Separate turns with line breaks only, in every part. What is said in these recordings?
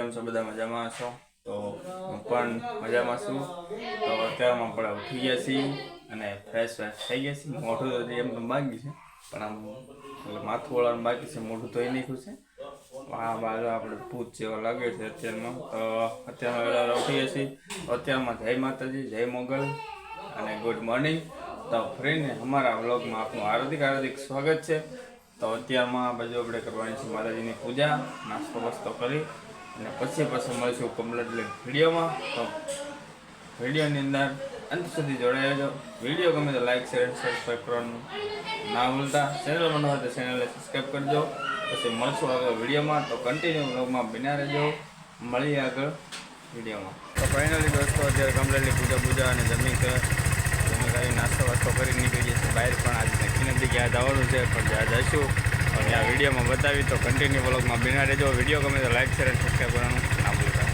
કેમ છો? બધા મજામાં છો? તો હું પણ મજામાં છું. તો અત્યારમાં પણ ઉઠી ગયા છીએ અને ફ્રેશ ફ્રેશ થઈ ગયા છીએ. મોઢું તો એમ તો બાકી છે, પણ આમ એટલે માથું વળવાનું બાકી છે, મોઢું ધોઈ નાખ્યું છે. આ બાજુ આપણે ભૂત જેવો લાગે છે અત્યારમાં. તો અત્યારમાં વહેલા ઉઠી છીએ. અત્યારમાં જય માતાજી, જય મોગલ અને ગુડ મોર્નિંગ તો ફ્રીને અમારા વ્લોગમાં આપનું હાર્દિક હાર્દિક સ્વાગત છે. તો અત્યારમાં બાજુ આપણે કરવાની છે માતાજીની પૂજા. નાસ્તો બસ્તો કરી. અને પછી પછી મળીશું કમ્પ્લીટ વિડીયોમાં. તો વિડીયોની અંદર અંત સુધી જોડાઈ રહેજો. વીડિયો ગમે તો લાઈક શેર સબસ્ક્રાઈબ કરવાનું ના ભૂલતા. ચેનલ હોય તો ચેનલને સબસ્ક્રાઈબ કરજો. પછી મળશું આગળ વિડીયોમાં. તો કન્ટિન્યુ બ્લોગમાં બિના રહેજો. મળીએ આગળ વિડીયોમાં. તો ફાઇનલી દોસ્તો, અત્યારે કમ્પ્લેટલી પૂજા પૂજા અને જમી છે. જમી કરી નાસ્તો વાસ્તો કરી નીકળી જઈએ છીએ બહાર પણ આજે નક્કી નથી ક્યાં જવાનું છે, પણ જ્યાં જઈશું. અને આ વિડીયોમાં બતાવી તો કન્ટિન્યુ બ્લોગમાં બિના રહેજો. વીડિયો ગમે તો લાઈક શેર અને સબસ્ક્રાઈબ કરવાનું ના ભૂલતા.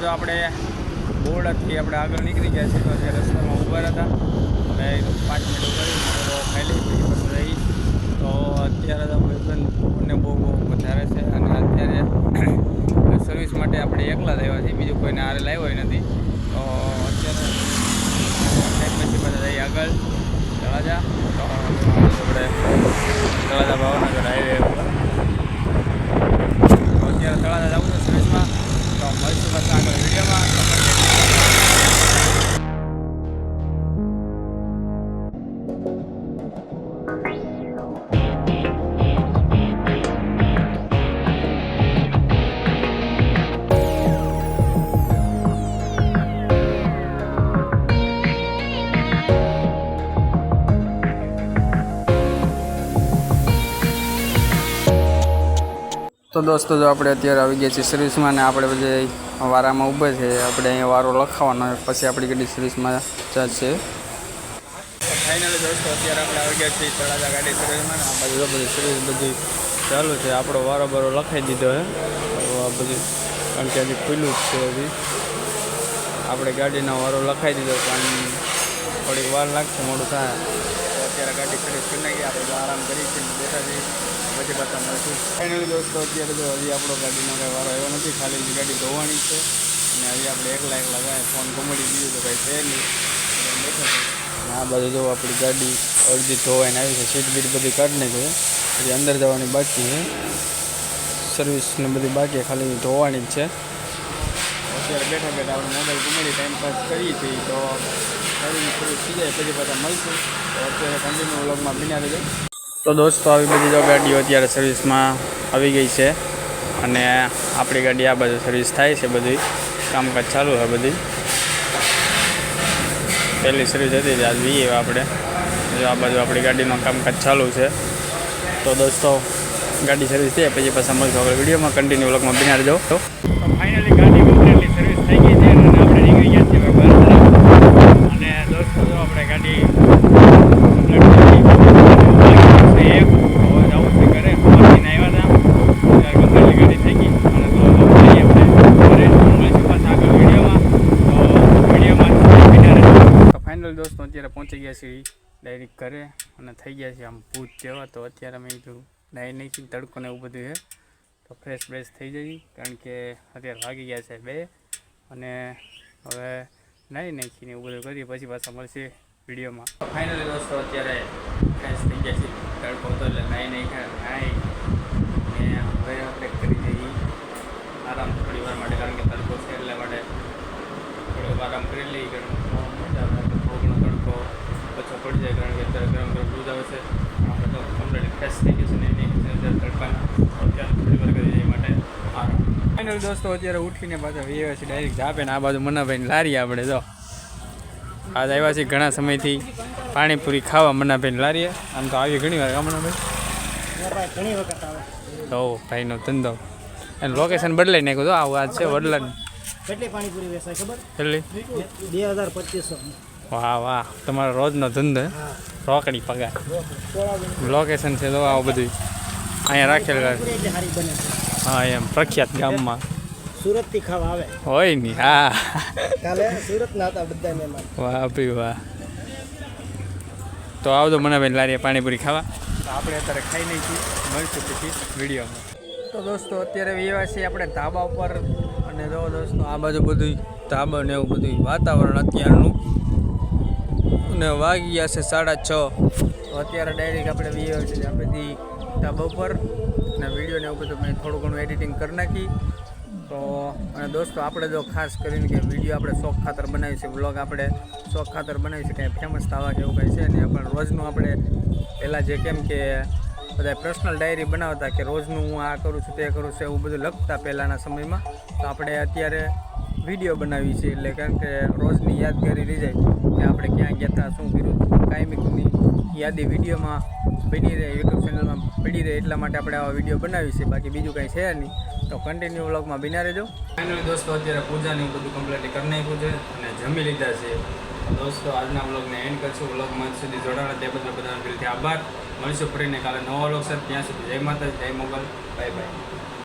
તો આપણે બોર્ડથી આપણે આગળ નીકળી ગયા છીએ તો અત્યારે રસ્તામાં ઊભા હતા. હવે પાંચ મિનિટ કરી તો ખાઈ લઈ રહી. તો અત્યારે તો ભાઈબંધને બહુ બહુ વધારે છે અને અત્યારે સર્વિસ માટે આપણે એકલા જ આવ્યા છીએ, બીજું કોઈને હારે લાવ્યો નથી. તો અત્યારે પછી બધા જઈએ આગળ. તળાજા તો આપણે તળાજા ભાવનગર તો દોસ્તો, જો આપણે અત્યારે આવી ગયા છીએ સર્વિસમાં ને આપણે બધી વારામાં ઊભા છે, આપણે અહીંયા વારો લખાવવાનો પછી આપણી ગાડી સર્વિસમાં જશે ફાઇનલી દોસ્તો, અત્યારે આપણે આવી ગયા છીએ તળાજા ગાડી સર્વિસમાં આ બાજુ બધી સર્વિસ બધી ચાલુ છે. આપણો વારો બારો લખાઈ દીધો છે. આ બધું, કારણ કે હજી ખુલ્લું જ છે હજી. આપણે ગાડીનો વારો લખાઈ દીધો પણ થોડીક વાર લાગશે, મોડું થાય. અત્યારે ગાડી સર્વિસ કરી નાખી, આપણે આરામ કરી છીએ બેઠા છીએ. પછી પાછા મળશું ફાઇનલી દોસ્તો, અત્યારે તો હજી આપણો ગાડીનો કંઈ વારો આવ્યો નથી. ખાલી ગાડી ધોવાની છે. અને હજી આપણે એકલા એકલા કાંઈ ફોન કોમેડી દીધું તો કંઈ છે નહીં. આ બાજુ જો આપણી ગાડી અડધી ધોવાઈને આવી છે. સીટ બીટ બધી કાઢી નાખી હજી અંદર જવાની બાકી છે. સર્વિસ ને બધી બાકી ખાલી ધોવાની જ છે. અત્યારે બેઠા બેઠા આપણે મોબાઈલ કોમેડી ટાઈમ પાસ કરીએ છીએ તો સર્વિસ થઈ જાય. પછી પાછા મળશું. તો અત્યારે કન્ટિન્યુ વ્લોગમાં બિના રહેજો તો દોસ્તો, આવી બધી જો ગાડીઓ અત્યારે સર્વિસમાં આવી ગઈ છે અને આપણી ગાડી આ બાજુ સર્વિસ થાય છે બધી. કામકાજ ચાલુ છે બધી. પહેલી સર્વિસ હતી આજ જઈએ આપણે. જો આ બાજુ આપણી ગાડીનું કામકાજ ચાલુ છે. તો દોસ્તો, ગાડી સર્વિસ થઈ, પછી પાછા મળશું. આપણે વિડીયોમાં કન્ટિન્યુ વ્લોગમાં બિના રહેજો તો ફાઇનલી ગાડી કમ્પ્લીટલી સર્વિસ થઈ ગઈ છે અને આપણે નીકળી ગયા છીએ હવે ઘર તરફ અને દોસ્તો જો આપણે ગાડી complete થઈ ગઈ. બાકી એક હવે જવું છે ઘરે ફરીને આવ્યા હતા ત્યારે completely ગાડી થઈ ગઈ અને તો જઈએ આપણે ઘરે મળીશું પાછા આગળ વિડીયોમાં તો વિડીયોમાં બિના રહેજો તો ફાઇનલ દોસ્તો અત્યારે પહોંચી ગયા છીએ ડાયરેક્ટ ઘરે અને થઈ ગયા છે આમ ભૂત જેવા. તો અત્યારે મેં કીધું, નાહી નાખી તડકો ને એવું બધું છે. તો ફ્રેશ ફ્રેશ થઈ જઈ કારણ કે અત્યારે વાગી ગયા છે બે. અને હવે નાહી નાખીને એવું બધું કરીએ, પછી પાછા મળશે વિડીયોમાં. ફાઇનલી દોસ્તો અત્યારે ફ્રેશ થઈ ગયા છે તડકો હતો એટલે નાહી નાખ્યા નાહી. હવે આપણે કરી દઈએ આરામ થોડી વાર માટે, કારણ કે તડકો છે એટલે માટે થોડો આરામ કરી લઈએ કારણ કે મજા આવે થોડો ઘણો તડકો ઓછો પડી જાય કારણ કે અત્યારે ગરમ ગરમ દૂધ આવે છે આપણે તો કમ્પ્લીટ ફ્રેશ થઈ ગયું છે ને એની અંદર તડકાના તો અત્યારે થોડી વાર કરી દઈએ માટે આરામ ફાઇનલ દોસ્તો અત્યારે ઉઠીને પાછા વીએ છે ડાયરેક્ટ જાપે ને આ બાજુ મનાભાઈને લારી આપણે તો આજ આવ્યા છીએ ઘણા સમયથી પાણીપુરી ખાવા મનાભાઈને લારીએ. આમ તો આવી ઘણી વાર મનાભાઈ
ઘણી વખત આવે
તો ભાઈનો ધંધો. અને લોકેશન બદલાઈ નાખ્યું તો આવું આજ છે વડલાનું.
કેટલી પાણીપુરી વેચાય ખબર?
કેટલી?
બે હજાર પચીસો.
વાહ વાહ. તમારો રોજનો ધંધો? રોકડી પગાર. લોકેશન છે તો આવું બધું અહીંયા રાખેલ હા એમ. પ્રખ્યાત ગામમાં.
સુરતથી ખાવા આવે.
હોયની હા.
કાલે સુરતના હતા બધા મહેમાન.
વાહ ભાઈ વાહ. તો આવજો મને ભાઈ લારીએ પાણીપુરી ખાવા. તો આપણે અત્યારે ખાઈ નહીં છીએ. મળશું પછી વિડીયોમાં. તો દોસ્તો અત્યારે એવા છીએ આપણે ધાબા ઉપર. અને જો દોસ્તો આ બાજુ બધું ધાબા ને એવું બધું વાતાવરણ અત્યારનું. ને વાગી ગયા છે સાડા છ. તો અત્યારે ડાયરેક્ટ આપણે વીએ છીએ આ ધાબા ઉપર અને વીડિયો ને એવું બધું મેં થોડું ઘણું એડિટિંગ કરી નાખી. તો અને દોસ્તો, આપણે જો ખાસ કરીને કે વીડિયો આપણે શોખ ખાતર બનાવી છે વ્લોગ આપણે શોખ ખાતર બનાવી છે, કંઈ ફેમસ થવા કે કંઈ છે ને પણ રોજનું આપણે પહેલાં જે કેમ કે બધા પર્સનલ ડાયરી બનાવતા કે રોજનું હું આ કરું છું, તે કરું છું, એવું બધું લખતા પહેલાંના સમયમાં. તો આપણે અત્યારે વીડિયો બનાવી છે, એટલે કારણ કે રોજની યાદગારી રહી જાય કે આપણે ક્યાં ગયા હતા શું કર્યું કાયમિકની યાદી વિડીયોમાં બની રહે યુટ્યુબ ચેનલમાં પડી રહે એટલા માટે આપણે આવા વીડિયો બનાવી છે. બાકી બીજું કંઈ છે નહીં. તો કન્ટિન્યુ વ્લોગમાં બિના રહેજો. ફાઇનલી દોસ્તો, અત્યારે પૂજાની બધું કમ્પ્લીટ કરી નાખ્યું છે અને જમી લીધા છે. દોસ્તો, આજના વ્લોગને એન્ડ કરશું. વ્લોગમાં સુધી જોડાણા તે બદલ બધાનો દિલથી આભાર. મળીશું ફરીને કાલે નવો વ્લોગ સર ત્યાં સુધી જય માતા જય મોગલ. Bye bye